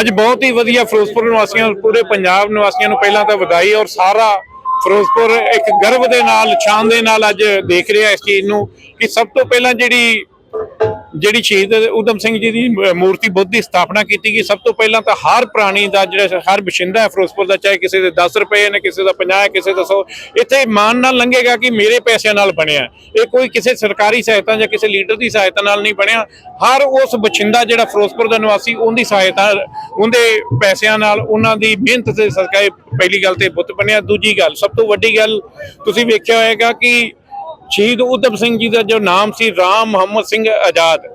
ਅੱਜ ਬਹੁਤ ਹੀ ਵਧੀਆ ਫਿਰੋਜ਼ਪੁਰ ਨਿਵਾਸੀਆਂ, ਪੂਰੇ ਪੰਜਾਬ ਨਿਵਾਸੀਆਂ ਨੂੰ ਪਹਿਲਾਂ ਤਾਂ ਵਧਾਈ ਔਰ ਸਾਰਾ ਫਿਰੋਜ਼ਪੁਰ ਇੱਕ ਗਰਵ ਦੇ ਨਾਲ ਛਾਂ ਦੇ ਨਾਲ ਅੱਜ ਦੇਖ ਰਿਹਾ ਇਸ ਚੀਜ਼ ਨੂੰ ਕਿ ਸਭ ਤੋਂ ਪਹਿਲਾਂ ਜਿਹੜੀ ਜਿਹੜੀ ਸ਼ਹੀਦ ਉਦਮ ਸਿੰਘ ਜੀ ਦੀ ਮੂਰਤੀ ਬੁੱਧ ਦੀ ਸਥਾਪਨਾ ਕੀਤੀ ਗਈ, ਸਭ ਤੋਂ ਪਹਿਲਾਂ ਤਾਂ ਹਰ ਪ੍ਰਾਣੀ ਦਾ ਜਿਹੜਾ ਹਰ ਬਸ਼ਿੰਦਾ ਹੈ ਫਿਰੋਜ਼ਪੁਰ ਦਾ, ਚਾਹੇ ਕਿਸੇ ਦੇ 10 ਰੁਪਏ ਨੇ, ਕਿਸੇ ਦਾ 50 ਕਿਸੇ ਦਾ 100 ਇੱਥੇ ਮਾਨ ਨਾਲ ਲੰਘੇਗਾ ਕਿ ਮੇਰੇ ਪੈਸਿਆਂ ਨਾਲ ਬਣਿਆ ਇਹ ਕੋਈ ਕਿਸੇ ਸਰਕਾਰੀ ਸਹਾਇਤਾ ਜਾਂ ਕਿਸੇ ਲੀਡਰ ਦੀ ਸਹਾਇਤਾ ਨਾਲ ਨਹੀਂ ਬਣਿਆ। ਹਰ ਉਸ ਬਛਿੰਦਾ ਜਿਹੜਾ ਫਿਰੋਜ਼ਪੁਰ ਦਾ ਨਿਵਾਸੀ, ਉਹਦੀ ਸਹਾਇਤਾ, ਉਹਦੇ ਪੈਸਿਆਂ ਨਾਲ, ਉਹਨਾਂ ਦੀ ਮਿਹਨਤ ਦੇ ਸਦਕਾ ਪਹਿਲੀ ਗੱਲ ਤੇ ਬੁੱਤ ਬਣਿਆ। ਦੂਜੀ ਗੱਲ, ਸਭ ਤੋਂ ਵੱਡੀ ਗੱਲ ਤੁਸੀਂ ਵੇਖਿਆ ਹੋਏਗਾ ਕਿ ਸ਼ਹੀਦ ਉਦਮ ਸਿੰਘ ਜੀ ਦਾ ਜੋ ਨਾਮ ਸੀ, ਰਾਮ ਮੁਹੰਮਦ ਸਿੰਘ ਆਜ਼ਾਦ,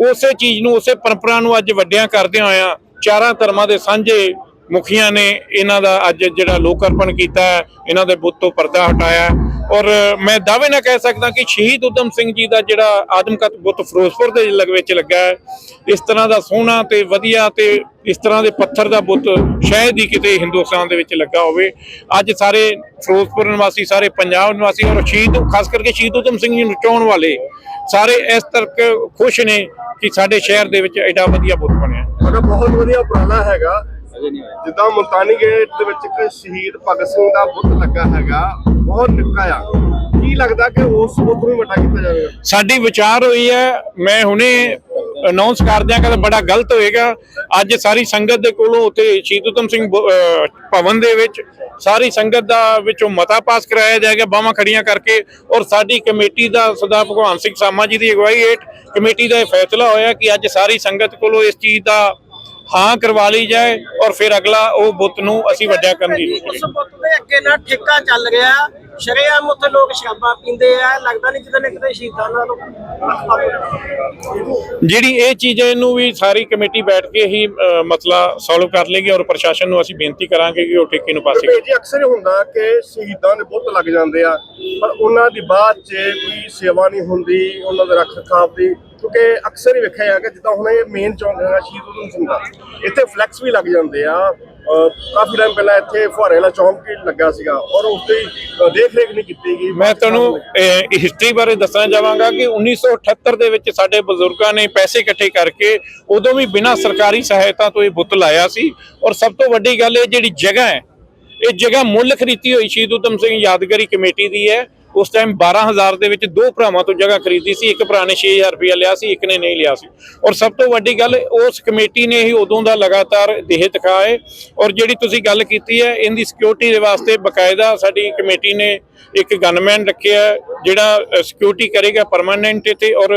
ਉਸੇ ਚੀਜ਼ ਨੂੰ, ਉਸੇ ਪਰੰਪਰਾ ਨੂੰ ਅੱਜ ਵੱਡਿਆਂ ਕਰਦਿਆਂ ਹੋਇਆਂ ਚਾਰਾਂ ਧਰਮਾਂ ਦੇ ਸਾਂਝੇ ਮੁਖੀਆਂ ਨੇ ਇਹਨਾਂ ਦਾ ਅੱਜ ਜਿਹੜਾ ਲੋਕ ਅਰਪਣ ਕੀਤਾ ਇਹਨਾਂ ਦੇ ਬੁੱਤ ਤੋਂ ਪਰਦਾ ਹਟਾਇਆ ਔਰ ਮੈਂ ਦਾਅਵੇ ਨਾਲ ਕਹਿ ਸਕਦਾ ਕਿ ਸ਼ਹੀਦ ਉਦਮ ਸਿੰਘ ਜੀ ਦਾ ਜਿਹੜਾ ਆਦਮਕਤ ਬੁੱਤ ਫਿਰੋਜ਼ਪੁਰ ਦੇ ਲਗ ਵਿੱਚ ਲੱਗਾ ਹੈ, ਇਸ ਤਰ੍ਹਾਂ ਦਾ ਸੋਹਣਾ ਤੇ ਵਧੀਆ ਤੇ ਇਸ ਤਰ੍ਹਾਂ ਦੇ ਪੱਥਰ ਦਾ ਬੁੱਤ ਸ਼ਾਇਦ ਹੀ ਕਿਤੇ ਹਿੰਦੁਸਤਾਨ ਦੇ ਵਿੱਚ ਲੱਗਾ ਹੋਵੇ। ਅੱਜ ਸਾਰੇ ਫਿਰੋਜ਼ਪੁਰ ਨਿਵਾਸੀ, ਸਾਰੇ ਪੰਜਾਬ ਨਿਵਾਸੀ ਔਰ ਸ਼ਹੀਦ, ਖਾਸ ਕਰਕੇ ਸ਼ਹੀਦ ਉਦਮ ਸਿੰਘ ਜੀ ਨੂੰ ਚਾਹਣ ਵਾਲੇ ਸਾਰੇ ਇਸ ਤਰਕ ਖੁਸ਼ ਨੇ ਕਿ ਸਾਡੇ ਸ਼ਹਿਰ ਦੇ ਵਿੱਚ ਐਡਾ ਵਧੀਆ ਬੁੱਤ ਬਣਿਆ। ਤੁਹਾਡਾ ਬਹੁਤ ਵਧੀਆ ਪੁਰਾਣਾ ਹੈਗਾ। ਜਿੱਦਾਂ ਮੁਲਤਾਨੀ ਗੇਟ ਦੇ ਵਿੱਚ ਇੱਕ ਸ਼ਹੀਦ ਭਗਤ ਸਿੰਘ ਦਾ ਬੁੱਤ ਲੱਗਾ ਹੈਗਾ ਬਹੁਤ ਨਿੱਕਾ ਆ। ਕੀ ਲੱਗਦਾ ਕਿ ਉਸ ਬੁੱਤ ਨੂੰ ਵੱਡਾ ਕੀਤਾ ਜਾਵੇਗਾ ਸਾਡੀ ਵਿਚਾਰ ਹੋਈ ਹੈ ਮੈਂ ਹੁਣੇ ਅਨਾਉਂਸ ਕਰ ਦਿਆਂ ਕਿ ਬੜਾ ਗਲਤ ਹੋਏਗਾ। ਅੱਜ ਸਾਰੀ ਸੰਗਤ ਦੇ ਕੋਲੋਂ ਉੱਥੇ ਸ਼ਹੀਦ ਉਦਮ ਸਿੰਘ ਭਵਨ ਦੇ ਵਿੱਚ ਸਾਰੀ ਸੰਗਤ ਦਾ ਵਿੱਚੋਂ ਮਤਾ ਪਾਸ ਕਰਾਇਆ ਜਾਏਗਾ ਬਾਹਾਂ ਖੜੀਆਂ ਕਰਕੇ। ਔਰ ਸਾਡੀ ਕਮੇਟੀ ਦਾ ਸਰਦਾਰ ਭਗਵਾਨ ਸਿੰਘ ਸਾਮਾ ਜੀ ਦੀ ਅਗਵਾਈ ਹੇਠ ਕਮੇਟੀ ਦਾ ਇਹ ਫੈਸਲਾ ਹੋਇਆ ਕਿ ਅੱਜ ਸਾਰੀ ਸੰਗਤ ਕੋਲੋਂ ਇਸ ਚੀਜ਼ ਦਾ ਹਾਂ ਕਰਵਾ ਲਈ ਜਾਏ ਔਰ ਫਿਰ ਅਗਲਾ ਉਹ ਬੁੱਤ ਨੂੰ ਅਸੀਂ ਵੱਡਿਆ ਕਰਨ ਦੀ ਉਸ ਬੁੱਤ ਦੇ ਅੱਗੇ ਨਾ ਠੇਕਾ ਚੱਲ ਰਿਹਾ ਸ਼ਰੇਆਮ ਉੱਥੇ ਲੋਕ ਸ਼ਰਾਬਾਂ ਪੀਂਦੇ ਆ। ਲੱਗਦਾ ਨਹੀਂ ਕਿਤੇ ਨਾ ਕਿਤੇ ਸ਼ਹੀਦਾਂ ਨਾਲ ਜਿਹੜੀ ਇਹ ਚੀਜ਼ ਇਹਨੂੰ ਵੀ ਸਾਰੀ ਕਮੇਟੀ ਬੈਠ ਕੇ ਹੀ ਮਸਲਾ ਸੋਲਵ ਕਰ ਲੇਗੀ ਔਰ ਪ੍ਰਸ਼ਾਸਨ ਨੂੰ ਅਸੀਂ ਬੇਨਤੀ ਕਰਾਂਗੇ ਕਿ ਉਹ ਠੇਕੇ ਨੂੰ ਪਾਸੇ ਜੀ ਅਕਸਰ ਇਹ ਹੁੰਦਾ ਕਿ ਸ਼ਹੀਦਾਂ ਦੇ ਬੁੱਤ ਲੱਗ ਜਾਂਦੇ ਆ ਪਰ ਉਹਨਾਂ ਦੀ ਬਾਅਦ 'ਚ ਕੋਈ ਸੇਵਾ ਨਹੀਂ ਹੁੰਦੀ ਉਹਨਾਂ ਦੇ ਰੱਖ ਰਖਾਵ ਦੀ ਕਿਉਂਕਿ ਅਕਸਰ ਹੀ ਵੇਖਿਆ ਜਾ ਜਿੱਦਾਂ ਹੁਣ ਇਹ ਮੇਨ ਚੌਂਕ ਹੈਗਾ ਸ਼ਹੀਦ ਉਦਮ ਸਿੰਘ ਦਾ ਇੱਥੇ ਫਲੈਕਸ ਵੀ ਲੱਗ ਜਾਂਦੇ ਆ। ਕਾਫੀ ਟਾਈਮ ਪਹਿਲਾਂ ਇੱਥੇ ਫੁਹਾਰੇ ਵਾਲਾ ਚੌਂਕ ਲੱਗਾ ਸੀਗਾ ਔਰ ਉਸ ਦੀ ਦੇਖ ਰੇਖ ਨਹੀਂ ਕੀਤੀ ਗਈ। ਮੈਂ ਤੁਹਾਨੂੰ ਹਿਸਟਰੀ ਬਾਰੇ ਦੱਸਣਾ ਚਾਹਾਂਗਾ ਕਿ 1978 ਦੇ ਵਿੱਚ ਸਾਡੇ ਬਜ਼ੁਰਗਾਂ ਨੇ ਪੈਸੇ ਇਕੱਠੇ ਕਰਕੇ ਉਦੋਂ ਵੀ ਬਿਨਾਂ ਸਰਕਾਰੀ ਸਹਾਇਤਾ ਤੋਂ ਇਹ ਬੁੱਤ ਲਾਇਆ ਸੀ। ਔਰ ਸਭ ਤੋਂ ਵੱਡੀ ਗੱਲ ਇਹ ਜਿਹੜੀ ਜਗ੍ਹਾ ਹੈ, ਇਹ ਜਗ੍ਹਾ ਮੁੱਲ ਖਰੀਦੀ ਹੋਈ ਸ਼ਹੀਦ ਉਦਮ ਸਿੰਘ ਯਾਦਗਾਰੀ ਕਮੇਟੀ ਦੀ ਹੈ। ਉਸ ਟਾਈਮ 12000 ਦੇ ਵਿੱਚ ਦੋ ਭਰਾਵਾਂ ਤੋਂ ਜਗ੍ਹਾ ਖਰੀਦੀ ਸੀ, ਇੱਕ ਭਰਾ ਨੇ 6000 ਰੁਪਇਆ ਲਿਆ ਸੀ, ਇੱਕ ਨੇ ਨਹੀਂ ਲਿਆ ਸੀ। ਔਰ ਸਭ ਤੋਂ ਵੱਡੀ ਗੱਲ, ਉਸ ਕਮੇਟੀ ਨੇ ਹੀ ਉਦੋਂ ਦਾ ਲਗਾਤਾਰ ਦੇਹ ਤਕਾ ਹੈ ਔਰ ਜਿਹੜੀ ਤੁਸੀਂ ਗੱਲ ਕੀਤੀ ਹੈ, ਇਹਦੀ ਸਿਕਿਉਰਿਟੀ ਦੇ ਵਾਸਤੇ ਬਕਾਇਦਾ ਸਾਡੀ ਕਮੇਟੀ ਨੇ ਇੱਕ ਗਨਮੈਨ ਰੱਖਿਆ ਜਿਹੜਾ ਸਿਕਿਉਰਿਟੀ ਕਰੇਗਾ ਪਰਮਾਨੈਂਟ ਤੇ ਔਰ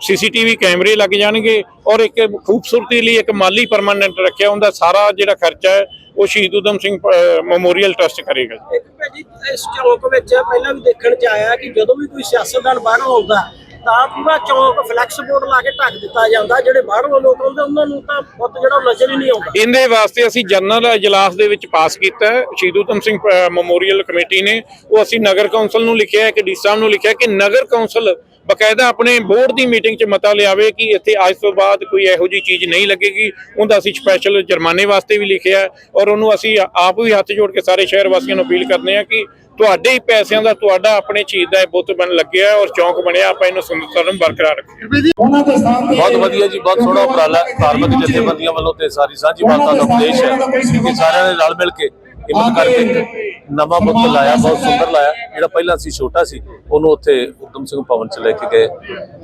ਸੀਸੀਟੀਵੀ ਕੈਮਰੇ ਲੱਗ ਜਾਣਗੇ। ਔਰ ਇੱਕ ਖੂਬਸੂਰਤੀ ਲਈ ਇੱਕ ਮਾਲੀ ਪਰਮਾਨੈਂਟ ਰੱਖਿਆ, ਉਹਦਾ ਸਾਰਾ ਜਿਹੜਾ ਖਰਚਾ ਹੈ ਉਹ ਸ਼ਹੀਦ ਉਦਮ ਸਿੰਘ ਮੈਮੋਰੀਅਲ ਟਰਸਟ ਕਰੇਗਾ ਇੱਕ ਭਾਜੀ ਇਸ ਚੌਂਕ ਵਿੱਚ ਪਹਿਲਾਂ ਵੀ ਦੇਖਣ ਚ ਆਇਆ ਕਿ ਜਦੋਂ ਵੀ ਕੋਈ ਸਿਆਸਤਦਾਨ ਬਾਹਰੋਂ ਆਉਂਦਾ ਤਾਂ ਪੂਰਾ ਚੌਂਕ ਫਲੈਕਸ ਬੋਰਡ ਲਾ ਕੇ ਢੱਕ ਦਿੱਤਾ ਜਾਂਦਾ। ਜਿਹੜੇ ਬਾਹਰੋਂ ਲੋਕ ਆਉਂਦੇ ਉਹਨਾਂ ਨੂੰ ਤਾਂ ਬਹੁਤ ਜਿਹੜਾ ਨਜ਼ਰ ਹੀ ਨਹੀਂ ਆਉਂਦਾ। ਇਹਦੇ ਵਾਸਤੇ ਅਸੀਂ ਜਨਰਲ ਇਜਲਾਸ ਦੇ ਵਿੱਚ ਪਾਸ ਕੀਤਾ ਹੈ। ਸ਼ਹੀਦ ਉਦਮ ਸਿੰਘ ਮੈਮੋਰੀਅਲ ਕਮੇਟੀ ਨੇ ਉਹ ਅਸੀਂ ਨਗਰ ਕੌਂਸਲ ਨੂੰ ਲਿਖਿਆ ਹੈ ਕਿ ਡੀ ਸਾਹਿਬ ਨੂੰ ਲਿਖਿਆ ਕਿ ਨਗਰ ਕੌਂਸਲ ਬਕਾਇਦਾ ਆਪਣੇ ਬੋਰਡ ਦੀ ਮੀਟਿੰਗ 'ਚ ਮਤਾ ਲਿਆਵੇ ਕਿ ਇੱਥੇ ਅੱਜ ਤੋਂ ਬਾਅਦ ਕੋਈ ਇਹੋ ਜੀ ਚੀਜ਼ ਨਹੀਂ ਲੱਗੇਗੀ ਉਹਦਾ ਅਸੀਂ ਸਪੈਸ਼ਲ ਜੁਰਮਾਨੇ ਵਾਸਤੇ ਵੀ ਲਿਖਿਆ ਔਰ ਉਹਨੂੰ ਅਸੀਂ ਆਪ ਵੀ ਹੱਥ ਜੋੜ ਕੇ ਸਾਰੇ ਸ਼ਹਿਰ ਵਾਸੀਆਂ ਨੂੰ ਅਪੀਲ ਕਰਦੇ ਹਾਂ ਕਿ ਤੁਹਾਡੇ ਹੀ ਪੈਸਿਆਂ ਦਾ ਤੁਹਾਡਾ ਆਪਣੇ ਚੀਜ਼ ਦਾ ਇਹ ਬੁੱਤ ਬਣ ਲੱਗਿਆ ਔਰ ਚੌਂਕ ਬਣਿਆ ਆਪਾਂ ਇਹਨੂੰ ਸੁੰਦਰਤਾ ਨੂੰ ਬਰਕਰਾਰ ਰੱਖੀਏ ਬਹੁਤ ਵਧੀਆ ਜੀ ਬਹੁਤ ਸੋਹਣਾ ਉਪਰਾਲਾ। ਧਾਰਮਿਕ ਜਥੇਬੰਦੀਆਂ ਵੱਲੋਂ ਤੇ ਸਾਰੀ ਸਾਂਝੀ ਮਾਤਾ ਦਾ ਉਪਦੇਸ਼ ਹੈ ਕਿ ਸਾਰਿਆਂ ਨੇ ਰਲ ਮਿਲ ਕੇ ਹਿੰਮਤ ਕਰਕੇ ਇੱਕ ਨਵਾਂ ਬੁੱਤ ਲਾਇਆ ਬਹੁਤ ਸੁੰਦਰ ਲਾਇਆ। ਜਿਹੜਾ ਪਹਿਲਾਂ ਸੀ ਛੋਟਾ ਸੀ ਉਹਨੂੰ ਉੱਥੇ ਉਦਮ ਸਿੰਘ ਭਵਨ ਚ ਲੈ ਕੇ ਗਏ।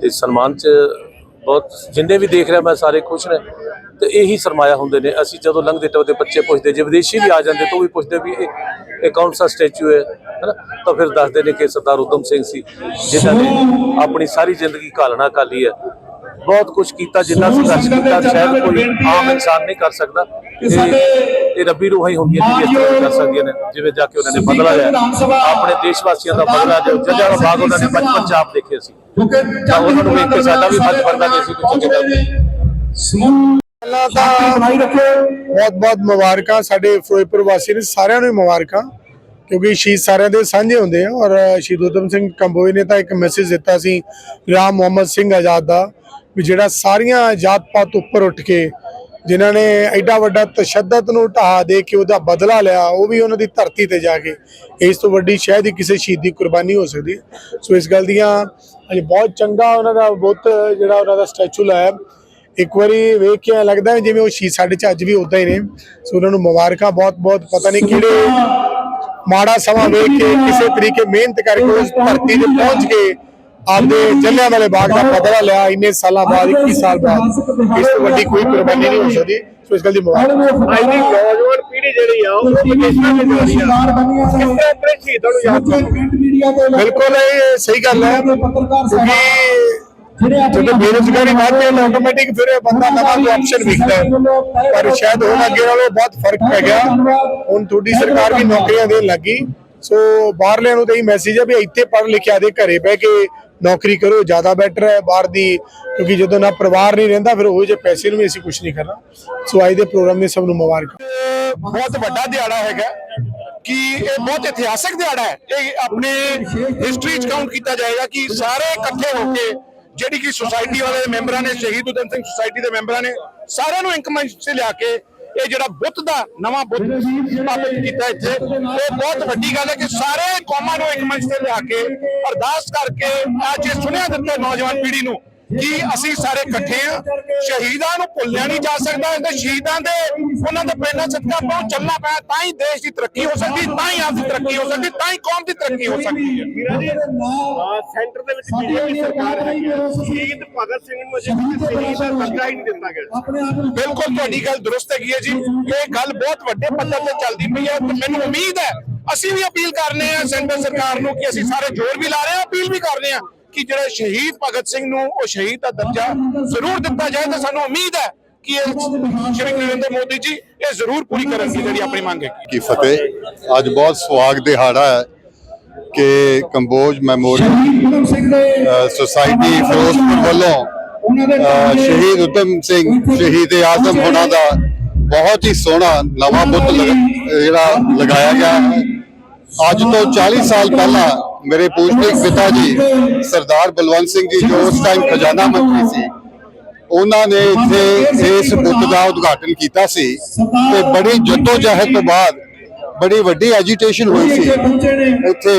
ਤੇ ਸਨਮਾਨ ਚ ਬਹੁਤ ਜਿੰਨੇ ਵੀ ਦੇਖ ਰਿਹਾ ਮੈਂ ਸਾਰੇ ਖੁਸ਼ ਨੇ। ਤੇ ਇਹੀ ਸਰਮਾਇਆ ਹੁੰਦੇ ਨੇ। ਅਸੀਂ ਜਦੋਂ ਲੰਘਦੇ ਟੱਪਦੇ ਬੱਚੇ ਪੁੱਛਦੇ ਜੇ ਵਿਦੇਸ਼ੀ ਵੀ ਆ ਜਾਂਦੇ ਤਾਂ ਉਹ ਵੀ ਪੁੱਛਦੇ ਵੀ ਇਹ ਇਹ ਕੌਣ ਸਾ ਸਟੈਚੂ ਹੈ ਹੈਨਾ? ਤਾਂ ਫਿਰ ਦੱਸਦੇ ਨੇ ਕਿ ਸਰਦਾਰ ਉਦਮ ਸਿੰਘ ਸੀ ਜਿਨ੍ਹਾਂ ਨੇ ਆਪਣੀ ਸਾਰੀ ਜ਼ਿੰਦਗੀ ਘਾਲਣਾ ਕਾਲੀ ਹੈ। ਬਹੁਤ ਕੁਝ ਕੀਤਾ ਜਿੰਨਾ ਸੰਘਰਸ਼ ਕੀਤਾ ਸ਼ਾਇਦ ਕੋਈ ਆਮ ਇਨਸਾਨ ਨਹੀਂ ਕਰ ਸਕਦਾ। ਇਹ ਇਹ ਰੱਬੀ ਰੂਹਾਂ ਹੀ ਹੁੰਦੀਆਂ ਜਿਹੜੀਆਂ ਇਸ ਕਰ ਸਕਦੀਆਂ ਨੇ ਜਿਵੇਂ ਜਾ ਕੇ ਉਹਨਾਂ ਨੇ ਬਦਲਾ ਲਿਆ। ਆਪਣੇ ਦੇਸ਼ ਵਾਸੀਆਂ ਦਾ ਬਦਲਾ ਜੋ ਜੱਜਾਂ ਦਾ ਬਾਗ ਉਹਨਾਂ ਨੇ ਬਚਪਨ ਚ ਆਪ ਦੇਖੇ ਸੀ। ਤਾਂ ਉਹਨਾਂ ਨੂੰ ਵੇਖ ਕੇ ਸਾਡਾ ਵੀ ਫਰਜ਼ ਬਣਦਾ ਕਿ ਅਸੀਂ ਕੁਝ ਚੰਗੇ ਪਹਿਲਾਂ ਤਾਂ ਬਹੁਤ ਬਹੁਤ ਮੁਬਾਰਕਾਂ ਸਾਡੇ ਫਿਰੋਜ਼ਪੁਰ ਵਾਸੀ ਨੇ ਸਾਰਿਆਂ ਨੂੰ ਮੁਬਾਰਕਾਂ ਕਿਉਂਕਿ ਸ਼ਹੀਦ ਸਾਰਿਆਂ ਦੇ ਸਾਂਝੇ ਹੁੰਦੇ ਆ। ਔਰ ਸ਼ਹੀਦ ਉਦਮ ਸਿੰਘ ਕੰਬੋਈ ਨੇ ਤਾਂ ਇੱਕ ਮੈਸੇਜ ਦਿੱਤਾ ਸੀ ਰਾਮ ਮੁਹੰਮਦ ਸਿੰਘ ਆਜ਼ਾਦ ਦਾ। ਵੀ ਜਿਹੜਾ ਸਾਰੀਆਂ ਜਾਤ ਪਾਤ ਉੱਪਰ ਉੱਠ ਕੇ ਜਿਨ੍ਹਾਂ ਨੇ ਐਡਾ ਵੱਡਾ ਤਸ਼ੱਦਦ ਨੂੰ ਢਾਹ ਦੇ ਕੇ ਉਹਦਾ ਬਦਲਾ ਲਿਆ, ਉਹ ਵੀ ਉਹਨਾਂ ਦੀ ਧਰਤੀ ਤੇ ਜਾ ਕੇ ਇਸ ਤੋਂ ਵੱਡੀ ਸ਼ਾਇਦ ਹੀ ਕਿਸੇ ਸ਼ਹੀਦ ਦੀ ਕੁਰਬਾਨੀ ਹੋ ਸਕਦੀ ਸੋ ਇਸ ਗੱਲ ਦੀਆਂ ਅੱਜ ਬਹੁਤ ਚੰਗਾ ਉਹਨਾਂ ਦਾ ਬੁੱਤ ਜਿਹੜਾ ਉਹਨਾਂ ਦਾ ਸਟੈਚੂ ਲਾਇਆ। ਇੱਕ ਵਾਰੀ ਵੇਖ ਕੇ ਐਂ ਲੱਗਦਾ ਹੈ ਜਿਵੇਂ ਉਹ ਸ਼ਹੀਦ, ਸਾਡੇ ਚ ਅੱਜ ਵੀ ਉਦਾਂ ਹੀ ਨੇ। ਸੋ ਉਹਨਾਂ ਨੂੰ ਮੁਬਾਰਕਾਂ ਬਹੁਤ ਬਹੁਤ ਪਤਾ ਨਹੀਂ ਕਿਹੜੇ ਮਾੜਾ ਸਮਾਂ ਵੇਖ ਕੇ, ਕਿਸੇ ਤਰੀਕੇ ਮਿਹਨਤ ਕਰਕੇ ਉਸ ਧਰਤੀ ਤੇ ਪਹੁੰਚ ਕੇ ਆਪਦੇ ਜੱਲਿਆਂ ਵਾਲੇ ਬਾਗ ਦਾ ਬਦਲਾ ਲਿਆ ਇੰਨੇ ਸਾਲਾਂ ਬਾਅਦ 21 ਸਾਲ ਬਾਅਦ। ਇਸ ਤੋਂ ਵੱਡੀ ਕੋਈ ਕੁਰਬਾਨੀ ਨਹੀਂ ਹੋ ਸਕਦੀ ਸੋ ਇਸ ਗੱਲ ਦੀ ਮੁਬਾਰਕ। ਅੱਜ ਦੀ ਨੌਜਵਾਨ ਪੀੜ੍ਹੀ ਜਿਹੜੀ ਆ ਉਹ ਵਿਦੇਸ਼ਾਂ ਵਿੱਚ ਜਾ ਰਹੀ ਆ। ਤਰ੍ਹਾਂ ਆਪਣੇ ਸ਼ਹੀਦਾਂ ਨੂੰ ਯਾਦ ਬਿਲਕੁਲ ਇਹ ਸਹੀ ਗੱਲ ਹੈ ਕਿਉਂਕਿ ਜਦੋਂ ਬੇਰੁਜ਼ਗਾਰੀ ਵੱਧਦੀ ਹੈ ਆਟੋਮੈਟਿਕ ਫਿਰ ਇਹ ਬੰਦਾ ਨਵਾਂ ਕੋਈ ਆਪਸ਼ਨ ਵੇਖਦਾ ਹੈ। ਪਰ ਸ਼ਾਇਦ ਹੁਣ ਅੱਗੇ ਨਾਲੋਂ ਬਹੁਤ ਫ਼ਰਕ ਪੈ ਗਿਆ। ਹੁਣ ਤੁਹਾਡੀ ਸਰਕਾਰ ਵੀ ਨੌਕਰੀਆਂ ਦੇਣ ਲੱਗੀ। ਸੋ ਬਾਹਰਲਿਆਂ ਨੂੰ ਤਾਂ ਇਹ ਮੈਸੇਜ ਹੈ ਵੀ ਇੱਥੇ ਪੜ੍ਹ ਲਿਖਿਆ ਦੇ ਘਰੇ ਬਹਿ ਕੇ ਨੌਕਰੀ ਕਰੋ, ਜ਼ਿਆਦਾ ਬੈਟਰ ਹੈ, ਬਾਹਰ ਦੀ, ਕਿਉਂਕਿ ਜਦੋਂ ਨਾ ਪਰਿਵਾਰ ਨਹੀਂ ਰਹਿੰਦਾ, ਫਿਰ ਉਹ ਜੇ ਪੈਸੇ ਨੂੰ ਵੀ ਅਸੀਂ ਕੁਝ ਨਹੀਂ ਕਰਨਾ। ਸੋ ਅੱਜ ਦੇ ਪ੍ਰੋਗਰਾਮ ਦੇ ਸਭ ਨੂੰ ਮੁਬਾਰਕ। ਬਹੁਤ ਵੱਡਾ ਦਿਹਾੜਾ ਹੈਗਾ ਕਿ ਇਹ ਬਹੁਤ ਇਤਿਹਾਸਕ ਦਿਹਾੜਾ ਹੈ। ਇਹ ਆਪਣੇ ਹਿਸਟਰੀ ਚ ਕਾਊਂਟ ਕੀਤਾ ਜਾਏਗਾ ਕਿ ਸਾਰੇ ਇਕੱਠੇ ਹੋ ਕੇ ਜਿਹੜੀ ਕਿ ਸੁਸਾਇਟੀ ਵਾਲੇ ਮੈਂਬਰਾਂ ਨੇ, ਸ਼ਹੀਦ ਉਦਮ ਸਿੰਘ ਸੁਸਾਇਟੀ ਦੇ ਮੈਂਬਰਾਂ ਨੇ, ਸਾਰਿਆਂ ਨੂੰ ਇਨਕਮ ਲਿਆ ਕੇ ਇਹ ਜਿਹੜਾ ਬੁੱਤ ਦਾ ਨਵਾਂ ਬੁੱਤ ਸਥਾਪਿਤ ਕੀਤਾ ਇੱਥੇ ਇਹ ਬਹੁਤ ਵੱਡੀ ਗੱਲ ਹੈ ਕਿ ਸਾਰੇ ਕੌਮਾਂ ਨੂੰ ਇੱਕ ਮੰਚ ਤੇ ਲਿਆ ਕੇ ਅਰਦਾਸ ਕਰਕੇ ਅੱਜ ਇਹ ਸੁਣਿਆ ਦਿੱਤਾ ਨੌਜਵਾਨ ਪੀੜ੍ਹੀ ਨੂੰ। ਕਿ ਅਸੀਂ ਸਾਰੇ ਇਕੱਠੇ ਆ ਸ਼ਹੀਦਾਂ ਨੂੰ ਭੁੱਲਿਆ ਨਹੀਂ ਜਾ ਸਕਦਾ ਤੇ ਸ਼ਹੀਦਾਂ ਦੇ ਉਹਨਾਂ ਦੇ ਪ੍ਰੇਰਣਾ ਸਦਕਾ ਆਪਾਂ ਨੂੰ ਚੱਲਣਾ ਪਿਆ ਤਾਂ ਹੀ ਦੇਸ਼ ਦੀ ਤਰੱਕੀ ਹੋ ਸਕਦੀ ਤਾਂ ਹੀ ਆਪ ਦੀ ਤਰੱਕੀ ਹੋ ਸਕਦੀ ਤਾਂ ਹੀ ਕੌਮ ਦੀ ਤਰੱਕੀ ਹੋ ਸਕਦੀ ਹੈ। ਵੀਰਾ ਜੀ ਆ ਸੈਂਟਰ ਦੇ ਵਿੱਚ ਬੀਜੇਪੀ ਸਰਕਾਰ ਆ ਸ਼ਹੀਦ ਭਗਤ ਸਿੰਘ ਨੂੰ ਅਜੇ ਸ਼ਹੀਦ ਦਾ ਦਰਜਾ ਹੀ ਨਹੀਂ ਦਿੱਤਾ ਗਿਆ। ਬਿਲਕੁਲ ਤੁਹਾਡੀ ਗੱਲ ਦਰੁਸਤ ਹੈਗੀ ਹੈ ਜੀ। ਇਹ ਗੱਲ ਬਹੁਤ ਵੱਡੇ ਪੱਧਰ ਤੇ ਚੱਲਦੀ ਪਈ ਹੈ ਤੇ ਮੈਨੂੰ ਉਮੀਦ ਹੈ ਅਸੀਂ ਵੀ ਅਪੀਲ ਕਰਨੇ ਆ ਸੈਂਟਰ ਸਰਕਾਰ ਨੂੰ ਕਿ ਅਸੀਂ ਸਾਰੇ ਜ਼ੋਰ ਵੀ ਲਾ ਰਹੇ ਹਾਂ ਅਪੀਲ ਵੀ ਕਰ ਰਹੇ ਹਾਂ। ਕਿ ਜਿਹੜੇ ਸ਼ਹੀਦ ਭਗਤ ਸਿੰਘ ਨੂੰ ਉਹ ਸ਼ਹੀਦ ਦਾ ਦਰਜਾ ਜ਼ਰੂਰ ਦਿੱਤਾ ਜਾਏ ਤਾਂ ਸਾਨੂੰ ਉਮੀਦ ਹੈ ਕਿ ਇਹ ਸ਼੍ਰੀ ਨਰਿੰਦਰ ਮੋਦੀ ਜੀ ਇਹ ਜ਼ਰੂਰ ਪੂਰੀ ਕਰਨਗੇ ਜਿਹੜੀ ਆਪਣੀ ਮੰਗ ਹੈ। ਕੀ ਫਤਿਹ। ਅੱਜ ਬਹੁਤ ਸੁਹਾਗ ਦਿਹਾੜਾ ਹੈ ਕਿ ਕੰਬੋਜ ਮੈਮੋਰੀਅਲ ਸੁਸਾਇਟੀ ਫਿਰੋਜ਼ਪੁਰ ਵੱਲੋਂ ਸ਼ਹੀਦ ਉਦਮ ਸਿੰਘ ਸ਼ਹੀਦ ਆਜ਼ਮ ਹੋਣਾ ਦਾ ਬਹੁਤ ਹੀ ਸੋਹਣਾ ਨਵਾਂ ਬੁੱਤ ਜਿਹੜਾ ਲਗਾਇਆ ਗਿਆ ਅੱਜ ਤੋਂ 40 ਸਾਲ ਪਹਿਲਾਂ ਮੇਰੇ ਪੂਜਨੀਕ ਪਿਤਾ ਜੀ ਸਰਦਾਰ ਬਲਵੰਤ ਸਿੰਘ ਜੀ ਜੋ ਉਸ ਟਾਈਮ ਖਜ਼ਾਨਾ ਮੰਤਰੀ ਸੀ ਉਹਨਾਂ ਨੇ ਇੱਥੇ ਇਸ ਬੁੱਤ ਦਾ ਉਦਘਾਟਨ ਕੀਤਾ ਸੀ ਤੇ ਬੜੀ ਜਹਿਦ ਤੋਂ ਬਾਅਦ ਬੜੀ ਵੱਡੀ ਐਜੀਟੇਸ਼ਨ ਹੋਈ ਸੀ ਇੱਥੇ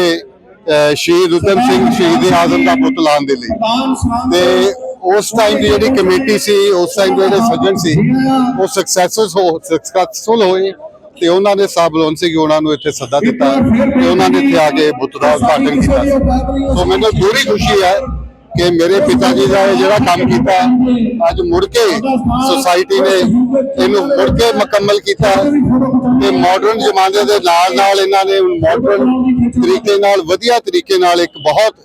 ਸ਼ਹੀਦ ਉਦਮ ਸਿੰਘ ਸ਼ਹੀਦ ਆਜ਼ਮ ਦਾ ਬੁੱਤ ਲਾਉਣ ਦੇ ਲਈ ਤੇ ਉਸ ਟਾਈਮ ਦੀ ਜਿਹੜੀ ਕਮੇਟੀ ਸੀ ਉਸ ਟਾਈਮ ਦੇ ਜਿਹੜੇ ਸੱਜਣ ਸੀ ਉਹ ਸਕਸੈਸਫੁਲ ਹੋ ਸਕਸੈਸਫੁਲ ਹੋਏ ਤੇ ਉਹਨਾਂ ਨੇ ਸਾਹਿਬ ਬਲਵੰਤ ਸਿੰਘ ਉਹਨਾਂ ਨੂੰ ਇੱਥੇ ਸੱਦਾ ਦਿੱਤਾ ਤੇ ਉਹਨਾਂ ਨੇ ਇੱਥੇ ਆ ਕੇ ਬੁੱਤ ਦਾ ਉਦਘਾਟਨ ਕੀਤਾ ਸੋ। ਮੈਨੂੰ ਪੂਰੀ ਖੁਸ਼ੀ ਹੈ ਕਿ ਮੇਰੇ ਪਿਤਾ ਜੀ ਦਾ ਇਹ ਜਿਹੜਾ ਕੰਮ ਕੀਤਾ, ਅੱਜ ਮੁੜ ਕੇ ਸੁਸਾਇਟੀ ਨੇ ਇਹਨੂੰ ਮੁੜ ਕੇ ਮੁਕੰਮਲ ਕੀਤਾ ਤੇ ਮਾਡਰਨ ਜ਼ਮਾਨੇ ਦੇ ਨਾਲ ਨਾਲ ਇਹਨਾਂ ਨੇ ਮਾਡਰਨ ਤਰੀਕੇ ਨਾਲ, ਵਧੀਆ ਤਰੀਕੇ ਨਾਲ ਇੱਕ ਬਹੁਤ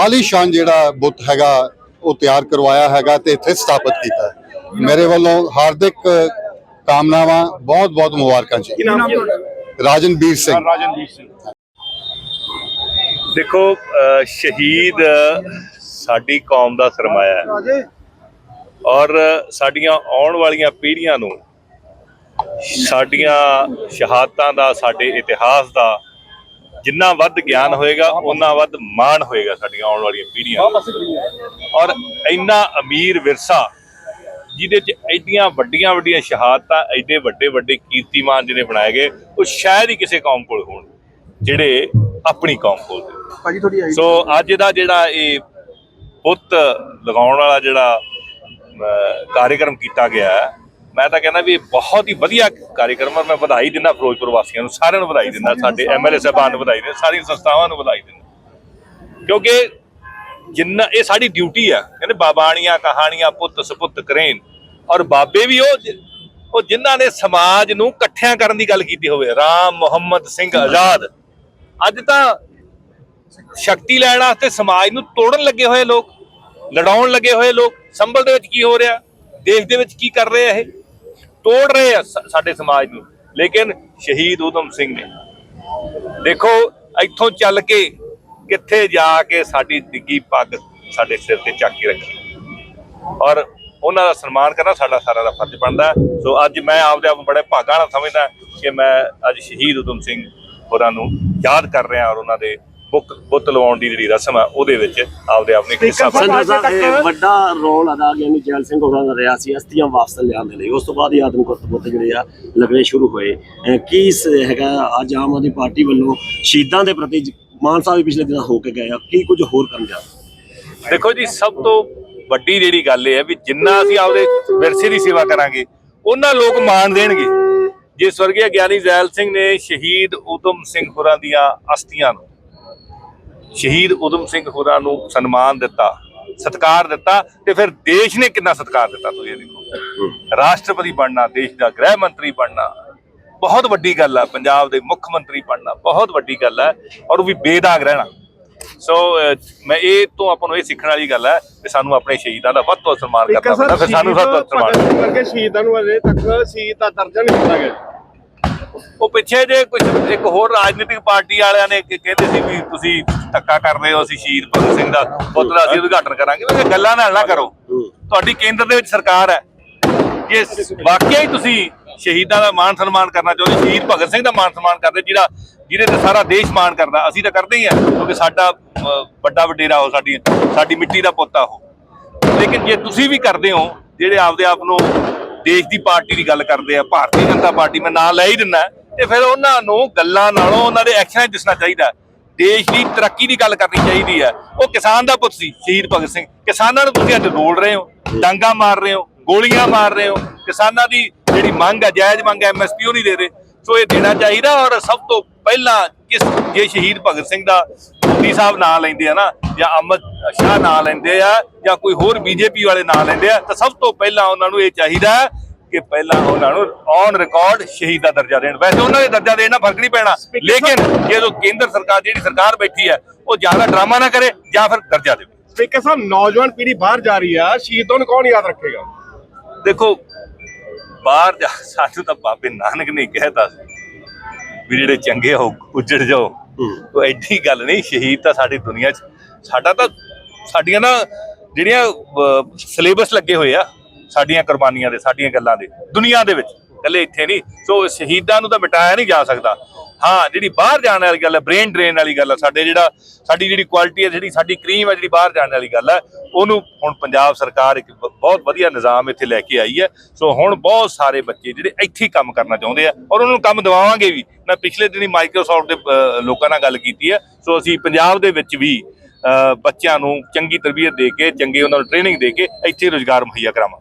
ਆਲੀਸ਼ਾਨ ਜਿਹੜਾ ਬੁੱਤ ਹੈਗਾ, ਉਹ ਤਿਆਰ ਕਰਵਾਇਆ ਹੈਗਾ ਤੇ ਇੱਥੇ ਸਥਾਪਿਤ ਕੀਤਾ ਮੇਰੇ ਵੱਲੋਂ ਹਾਰਦਿਕ ਕਾਮਨਾਵਾਂ ਬਹੁਤ ਬਹੁਤ ਮੁਬਾਰਕਾਂ ਜੀ। ਕੀ ਨਾਮ ਰਾਜਨਵੀਰ ਸਿੰਘ। ਦੇਖੋ ਸ਼ਹੀਦ ਸਾਡੀ ਕੌਮ ਦਾ ਸਰਮਾਇਆ ਹੈ। ਔਰ ਸਾਡੀਆਂ ਆਉਣ ਵਾਲੀਆਂ ਪੀੜ੍ਹੀਆਂ ਨੂੰ ਸਾਡੀਆਂ ਸ਼ਹਾਦਤਾਂ ਦਾ ਸਾਡੇ ਇਤਿਹਾਸ ਦਾ ਜਿੰਨਾ ਵੱਧ ਗਿਆਨ ਹੋਏਗਾ ਉਹਨਾਂ ਵੱਧ ਮਾਣ ਹੋਏਗਾ ਸਾਡੀਆਂ ਆਉਣ ਵਾਲੀਆਂ ਪੀੜ੍ਹੀਆਂ ਨੂੰ। ਔਰ ਇੰਨਾ ਅਮੀਰ ਵਿਰਸਾ ਜਿਹਦੇ ਚ ਐਡੀਆਂ ਵੱਡੀਆਂ ਵੱਡੀਆਂ ਸ਼ਹਾਦਤਾਂ ਐਡੇ ਵੱਡੇ ਵੱਡੇ ਕੀਰਤੀਮਾਨ ਜਿਹਨੇ ਬਣਾਏ ਗਏ ਉਹ ਸ਼ਾਇਦ ਹੀ ਕਿਸੇ ਕੌਮ ਕੋਲ ਹੋਣ ਜਿਹੜੇ ਆਪਣੀ ਕੌਮ ਕੋਲ ਭਾਜੀ ਤੁਹਾਡੀ ਸੋ ਅੱਜ ਦਾ ਜਿਹੜਾ ਇਹ ਪੁੱਤ ਲਗਾਉਣ ਵਾਲਾ ਜਿਹੜਾ ਕਾਰਜਕ੍ਰਮ ਕੀਤਾ ਗਿਆ ਮੈਂ ਤਾਂ ਕਹਿੰਦਾ ਵੀ ਇਹ ਬਹੁਤ ਹੀ ਵਧੀਆ ਕਾਰਜਕ੍ਰਮ ਹੈ। ਮੈਂ ਵਧਾਈ ਦਿੰਦਾ ਫਿਰੋਜ਼ਪੁਰ ਵਾਸੀਆਂ ਨੂੰ ਸਾਰਿਆਂ ਨੂੰ ਵਧਾਈ ਦਿੰਦਾ ਸਾਡੇ ਐਮਐਲਏ ਸਾਹਿਬਾਨ ਨੂੰ ਵਧਾਈ ਦਿੰਦਾ ਸਾਰੀਆਂ ਸੰਸਥਾਵਾਂ ਨੂੰ ਵਧਾਈ ਦਿੰਦਾ। ਕਿਉਂਕਿ ਜਿੰਨਾ ਇਹ ਸਾਡੀ ਡਿਊਟੀ ਆ। ਕਹਿੰਦੇ ਬਾਬਾਣੀਆਂ, ਕਹਾਣੀਆਂ, ਪੁੱਤ ਸਪੁੱਤ ਕਰੇਨ। ਔਰ ਬਾਬੇ ਵੀ ਉਹ ਜ- ਉਹ ਜਿਨ੍ਹਾਂ ਨੇ ਸਮਾਜ ਨੂੰ ਇਕੱਠਿਆਂ ਕਰਨ ਦੀ ਗੱਲ ਕੀਤੀ ਹੋਵੇ। ਰਾਮ, ਮੁਹੰਮਦ ਸਿੰਘ ਆਜ਼ਾਦ। ਅੱਜ ਤਾਂ ਸ਼ਕਤੀ ਲੈਣ ਵਾਸਤੇ ਸਮਾਜ ਨੂੰ ਤੋੜਨ ਲੱਗੇ ਹੋਏ ਲੋਕ, ਲੜਾਉਣ ਲੱਗੇ ਹੋਏ ਲੋਕ, ਸੰਭਲ ਦੇ ਵਿੱਚ ਕੀ ਹੋ ਰਿਹਾ, ਦੇਸ਼ ਦੇ ਵਿੱਚ ਕੀ ਕਰ ਰਹੇ ਆ ਇਹ? ਤੋੜ ਰਹੇ ਆ ਸਾਡੇ ਸਮਾਜ ਨੂੰ। ਲੇਕਿਨ ਸ਼ਹੀਦ ਊਧਮ ਸਿੰਘ ਨੇ। ਦੇਖੋ, ਇੱਥੋਂ ਚੱਲ ਕੇ ਕਿੱਥੇ ਜਾ ਕੇ ਸਾਡੀ ਡਿੱਗੀ ਪੱਗ ਸਾਡੇ ਸਿਰ ਤੇ ਚੱਕ ਕੇ ਰੱਖੀ। ਔਰ ਉਹਨਾਂ ਦਾ ਸਨਮਾਨ ਕਰਨਾ ਸਾਡਾ ਸਾਰਿਆਂ ਦਾ ਫਰਜ਼ ਬਣਦਾ। ਸੋ ਅੱਜ ਮੈਂ ਆਪਦੇ ਆਪ ਨੂੰ ਬੜੇ ਭਾਗਾਂ ਨਾਲ ਸਮਝਦਾ ਕਿ ਮੈਂ ਅੱਜ ਸ਼ਹੀਦ ਊਧਮ ਸਿੰਘ ਹੋਰਾਂ ਨੂੰ ਯਾਦ ਕਰ ਰਿਹਾ ਔਰ ਉਹਨਾਂ ਦੇ ਬੁੱਕ ਬੁੱਤ ਲਵਾਉਣ ਦੀ ਜਿਹੜੀ ਰਸਮ ਹੈ ਉਹਦੇ ਵਿੱਚ ਆਪਦੇ ਆਪ ਨੂੰ ਇੱਕ ਹਿੱਸਾ ਇਹ ਵੱਡਾ ਰੋਲ ਅਦਾ ਗਿਆਨੀ ਜੈਲ ਸਿੰਘ ਹੋਰਾਂ ਦਾ ਰਿਹਾ ਸੀ ਅਸਤੀਆਂ ਵਾਪਸ ਲਿਆਉਣ ਦੇ ਲਈ। ਉਸ ਤੋਂ ਬਾਅਦ ਹੀ ਆਤਮਕੁਰਤ ਬੁੱਤ ਜਿਹੜੇ ਆ ਲੱਗਣੇ ਸ਼ੁਰੂ ਹੋਏ। ਕੀ ਹੈਗਾ ਅੱਜ ਆਮ ਆਦਮੀ ਪਾਰਟੀ ਵੱਲੋਂ ਸ਼ਹੀਦਾਂ ਦੇ ਪ੍ਰਤੀ ਮਾਨ ਸਾਹਿਬ ਵੀ ਪਿਛਲੇ ਦਿਨਾਂ ਹੋ ਕੇ ਗਏ ਆ ਕੀ ਕੁਝ ਹੋਰ ਕਰਨ ਜਾ? ਦੇਖੋ ਜੀ ਸਭ ਤੋਂ ਵੱਡੀ ਜਿਹੜੀ ਗੱਲ ਇਹ ਹੈ ਵੀ ਜਿੰਨਾ ਅਸੀਂ ਆਪਦੇ ਵਿਰਸੇ ਦੀ ਸੇਵਾ ਕਰਾਂਗੇ ਉਹਨਾਂ ਲੋਕ ਮਾਣ ਦੇਣਗੇ। ਜੇ ਸਵਰਗੀ ਗਿਆਨੀ ਜ਼ੈਲ ਸਿੰਘ ਨੇ ਸ਼ਹੀਦ ਉਦਮ ਸਿੰਘ ਹੋਰਾਂ ਦੀਆਂ ਅਸਥੀਆਂ ਨੂੰ ਸ਼ਹੀਦ ਉਦਮ ਸਿੰਘ ਹੋਰਾਂ ਨੂੰ ਸਨਮਾਨ ਦਿੱਤਾ ਸਤਿਕਾਰ ਦਿੱਤਾ ਤੇ ਫਿਰ ਦੇਸ਼ ਨੇ ਕਿੰਨਾ ਸਤਿਕਾਰ ਦਿੱਤਾ ਤੁਸੀਂ ਇਹ ਦੇਖੋ। ਰਾਸ਼ਟਰਪਤੀ ਬਣਨਾ ਦੇਸ਼ ਦਾ ਗ੍ਰਹਿ ਮੰਤਰੀ ਬਣਨਾ ਬਹੁਤ ਵੱਡੀ ਗੱਲ ਹੈ ਪੰਜਾਬ ਦੇ ਮੁੱਖ ਮੰਤਰੀ ਬਣਨਾ ਬਹੁਤ ਵੱਡੀ ਗੱਲ ਹੈ ਔਰ ਉਹ ਵੀ ਬੇਦਾਗ ਰਹਿਣਾ। ਸੋ ਮੈਂ ਇਹ ਤੋਂ ਆਪਾਂ ਨੂੰ ਇਹ ਸਿੱਖਣ ਵਾਲੀ ਗੱਲ ਹੈ ਕਿ ਸਾਨੂੰ ਆਪਣੇ ਸ਼ਹੀਦਾਂ ਦਾ ਵੱਧ ਤੋਂ ਸਨਮਾਨ ਕਰਨਾ ਪੈਂਦਾ ਫਿਰ ਸਾਨੂੰ ਸਭ ਤੋਂ ਵੱਧ ਭਗਤ ਸਨਮਾਨ ਵਰਗੇ ਸ਼ਹੀਦਾਂ ਨੂੰ ਅਜੇ ਤੱਕ ਸ਼ਹੀਦ ਦਾ ਦਰਜਾ ਨਹੀਂ ਦਿੱਤਾ ਗਿਆ। ਉਹ ਪਿੱਛੇ ਜੇ ਕੁਝ ਇੱਕ ਹੋਰ ਰਾਜਨੀਤਿਕ ਪਾਰਟੀ ਵਾਲਿਆਂ ਨੇ ਕਹਿੰਦੇ ਸੀ ਵੀ ਤੁਸੀਂ ਧੱਕਾ ਕਰ ਰਹੇ ਹੋ ਅਸੀਂ ਸ਼ਹੀਦ ਭਗਤ ਸਿੰਘ ਦਾ ਪੁੱਤ ਦਾ ਅਸੀਂ ਉਦਘਾਟਨ ਕਰਾਂਗੇ ਮੈਂ ਗੱਲਾਂ ਨਾਲ ਨਾ ਕਰੋ। ਤੁਹਾਡੀ ਕੇਂਦਰ ਦੇ ਵਿੱਚ ਸਰਕਾਰ ਹੈ। ਜੇ ਵਾਕਿਆ ਹੀ ਤੁਸੀਂ ਸ਼ਹੀਦਾਂ ਦਾ ਮਾਣ ਸਨਮਾਨ ਕਰਨਾ ਚਾਹੁੰਦੇ, ਸ਼ਹੀਦ ਭਗਤ ਸਿੰਘ ਦਾ ਮਾਣ ਸਨਮਾਨ ਕਰਦੇ, ਜਿਹੜਾ, ਜਿਹਦੇ ਤੇ ਸਾਰਾ ਦੇਸ਼ ਮਾਣ ਕਰਦਾ। ਅਸੀਂ ਤਾਂ ਕਰਦੇ ਹੀ ਆ, ਕਿਉਂਕਿ ਸਾਡਾ ਵੱਡਾ ਵਡੇਰਾ ਉਹ ਸਾਡੀ ਸਾਡੀ ਮਿੱਟੀ ਦਾ ਪੁੱਤ ਆ ਉਹ। ਲੇਕਿਨ ਜੇ ਤੁਸੀਂ ਵੀ ਕਰਦੇ ਹੋ, ਜਿਹੜੇ ਆਪਦੇ ਆਪ ਨੂੰ ਦੇਸ਼ ਦੀ ਪਾਰਟੀ ਦੀ ਗੱਲ ਕਰਦੇ ਆ, ਭਾਰਤੀ ਜਨਤਾ ਪਾਰਟੀ, ਮੈਂ ਨਾਂ ਲੈ ਹੀ ਦਿੰਦਾ, ਤੇ ਫਿਰ ਉਹਨਾਂ ਨੂੰ ਗੱਲਾਂ ਨਾਲੋਂ ਉਹਨਾਂ ਦੇ ਐਕਸ਼ਨਾਂ 'ਚ ਦਿਸਣਾ ਚਾਹੀਦਾ। ਦੇਸ਼ ਦੀ ਤਰੱਕੀ ਦੀ ਗੱਲ ਕਰਨੀ ਚਾਹੀਦੀ ਹੈ ਉਹ ਕਿਸਾਨ ਦਾ ਪੁੱਤ ਸੀ, ਸ਼ਹੀਦ ਭਗਤ ਸਿੰਘ। ਕਿਸਾਨਾਂ ਨੂੰ ਤੁਸੀਂ ਅੱਜ ਰੋਲ ਰਹੇ ਹੋ, ਡਾਂਗਾ ਮਾਰ ਰਹੇ ਹੋ, ਗੋਲੀਆਂ ਮਾਰ ਰਹੇ ਹੋ। ਕਿਸਾਨਾਂ ਦੀ ਜਿਹੜੀ ਮੰਗ ਹੈ ਜਾਇਜ਼ ਮੰਗ ਹੈ ਐਮਐਸਪੀ ਉਹ ਨਹੀਂ ਦੇ ਰਹੇ। ਸੋ ਇਹ ਦੇਣਾ ਚਾਹੀਦਾ ਔਰ ਸਭ ਤੋਂ ਪਹਿਲਾਂ ਕਿਸ ਜੇ ਸ਼ਹੀਦ ਭਗਤ ਸਿੰਘ ਦਾ ਮੋਦੀ ਸਾਹਿਬ ਨਾਂ ਲੈਂਦੇ ਆ ਨਾ ਜਾਂ ਅਮਰ ਸ਼ਾਹ ਨਾਂ ਲੈਂਦੇ ਆ ਜਾਂ ਕੋਈ ਹੋਰ ਬੀਜੇਪੀ ਵਾਲੇ ਨਾਂ ਲੈਂਦੇ ਆ ਤਾਂ ਸਭ ਤੋਂ ਪਹਿਲਾਂ ਉਹਨਾਂ ਨੂੰ ਇਹ ਚਾਹੀਦਾ ਕਿ ਪਹਿਲਾਂ ਉਹਨਾਂ ਨੂੰ ਔਨ ਰਿਕਾਰਡ ਸ਼ਹੀਦ ਦਾ ਦਰਜਾ ਦੇਣ। ਵੈਸੇ ਉਹਨਾਂ ਦੇ ਦਰਜਾ ਦੇਣ ਨਾਲ ਫ਼ਰਕ ਨਹੀਂ ਪੈਣਾ ਲੇਕਿਨ ਜਦੋਂ ਕੇਂਦਰ ਸਰਕਾਰ ਜਿਹੜੀ ਸਰਕਾਰ ਬੈਠੀ ਹੈ ਉਹ ਜ਼ਿਆਦਾ ਡਰਾਮਾ ਨਾ ਕਰੇ ਜਾਂ ਫਿਰ ਦਰਜਾ ਦੇਵੇ। ਸਪੀਕਰ ਸਾਹਿਬ ਨੌਜਵਾਨ ਪੀੜ੍ਹੀ ਬਾਹਰ ਜਾ ਰਹੀ ਆ ਸ਼ਹੀਦਾਂ ਨੂੰ ਕੌਣ ਯਾਦ ਰੱਖੇਗਾ? ਦੇਖੋ ਬਾਹਰ ਜਾ ਸਾਨੂੰ ਤਾਂ ਬਾਬੇ ਨਾਨਕ ਨੇ ਕਹਿਤਾ ਸੀ ਵੀ ਜਿਹੜੇ ਚੰਗੇ ਹੋ ਉੱਜੜ ਜਾਓ। ਉਹ ਐਡੀ ਗੱਲ ਨਹੀਂ ਸ਼ਹੀਦ ਤਾਂ ਸਾਡੀ ਦੁਨੀਆ 'ਚ ਸਾਡਾ ਤਾਂ ਸਾਡੀਆਂ ਨਾ ਜਿਹੜੀਆਂ ਸਿਲੇਬਸ ਲੱਗੇ ਹੋਏ ਆ ਸਾਡੀਆਂ ਕੁਰਬਾਨੀਆਂ ਦੇ ਸਾਡੀਆਂ ਗੱਲਾਂ ਦੇ ਦੁਨੀਆ ਦੇ ਵਿੱਚ। ਇਕੱਲੇ ਇੱਥੇ ਨਹੀਂ। ਸੋ ਸ਼ਹੀਦਾਂ ਨੂੰ ਤਾਂ ਮਿਟਾਇਆ ਨਹੀਂ ਜਾ ਸਕਦਾ। ਹਾਂ, ਜਿਹੜੀ ਬਾਹਰ ਜਾਣ ਵਾਲੀ ਗੱਲ ਹੈ ਬ੍ਰੇਨ ਡਰੇਨ ਵਾਲੀ ਗੱਲ ਹੈ ਸਾਡੇ ਜਿਹੜਾ, ਸਾਡੀ ਜਿਹੜੀ ਕੁਆਲਿਟੀ ਹੈ, ਜਿਹੜੀ ਸਾਡੀ ਕਰੀਮ ਹੈ, ਜਿਹੜੀ ਬਾਹਰ ਜਾਣ ਵਾਲੀ ਗੱਲ ਹੈ, ਉਹਨੂੰ ਹੁਣ ਪੰਜਾਬ ਸਰਕਾਰ ਇੱਕ ਬਹੁਤ ਵਧੀਆ ਨਿਜ਼ਾਮ ਇੱਥੇ ਲੈ ਕੇ ਆਈ ਹੈ। ਸੋ ਹੁਣ ਬਹੁਤ ਸਾਰੇ ਬੱਚੇ ਜਿਹੜੇ ਇੱਥੇ ਹੀ ਕੰਮ ਕਰਨਾ ਚਾਹੁੰਦੇ ਆ ਔਰ ਉਹਨਾਂ ਨੂੰ ਕੰਮ ਦਿਵਾਵਾਂਗੇ ਵੀ। ਮੈਂ ਪਿਛਲੇ ਦਿਨੀ ਮਾਈਕਰੋਸਾਫਟ ਦੇ ਲੋਕਾਂ ਨਾਲ ਗੱਲ ਕੀਤੀ ਹੈ। ਸੋ ਅਸੀਂ ਪੰਜਾਬ ਦੇ ਵਿੱਚ ਵੀ ਬੱਚਿਆਂ ਨੂੰ ਚੰਗੀ ਤਰਬੀਅਤ ਦੇ ਕੇ, ਚੰਗੇ ਉਹਨਾਂ ਨੂੰ ਟ੍ਰੇਨਿੰਗ ਦੇ ਕੇ ਇੱਥੇ ਰੋਜ਼ਗਾਰ ਮੁਹੱਈਆ ਕਰਾਵਾਂਗੇ।